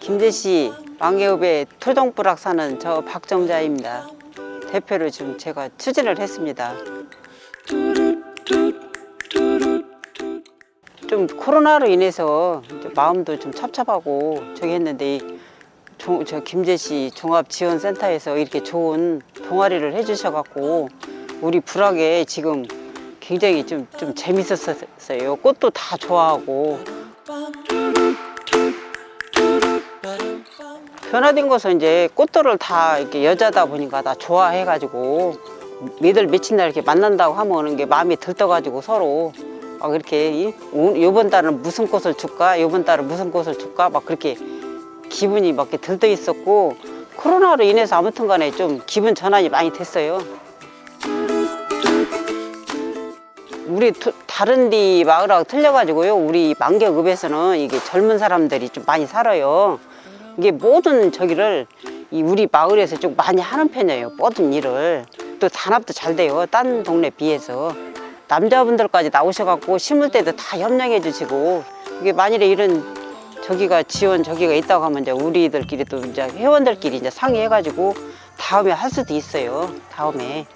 김제시 왕계읍의 토종부락 사는 저 박정자입니다. 대표로 지금 제가 추진을 했습니다. 좀 코로나로 인해서 마음도 좀 찹찹하고 저기 했는데 이 조- 저 김제시 종합지원센터에서 이렇게 좋은 동아리를 해주셔갖고 우리 불악에 지금 굉장히 좀, 좀 재밌었어요. 꽃도 다 좋아하고 변화된 것은 이제 꽃들을 다 이렇게 여자다 보니까 다 좋아해가지고 매들 며칠 날 이렇게 만난다고 하면 이게 마음이 들떠가지고 서로 막 이렇게 요번 달은 무슨 꽃을 줄까 요번 달은 무슨 꽃을 줄까 막 그렇게 기분이 막 이렇게 들떠 있었고 코로나로 인해서 아무튼간에 좀 기분 전환이 많이 됐어요. 우리 도- 다른 데 마을하고 틀려가지고요. 우리 만경읍에서는 이게 젊은 사람들이 좀 많이 살아요. 이게 모든 저기를 이 우리 마을에서 좀 많이 하는 편이에요. 모든 일을 또 단합도 잘 돼요. 딴 동네 비해서 남자분들까지 나오셔갖고 심을 때도 다 협력해 주시고 이게 만일에 이런 저기가 지원 저기가 있다고 하면 이제 우리들끼리 또 이제 회원들끼리 이제 상의해가지고 다음에 할 수도 있어요. 다음에.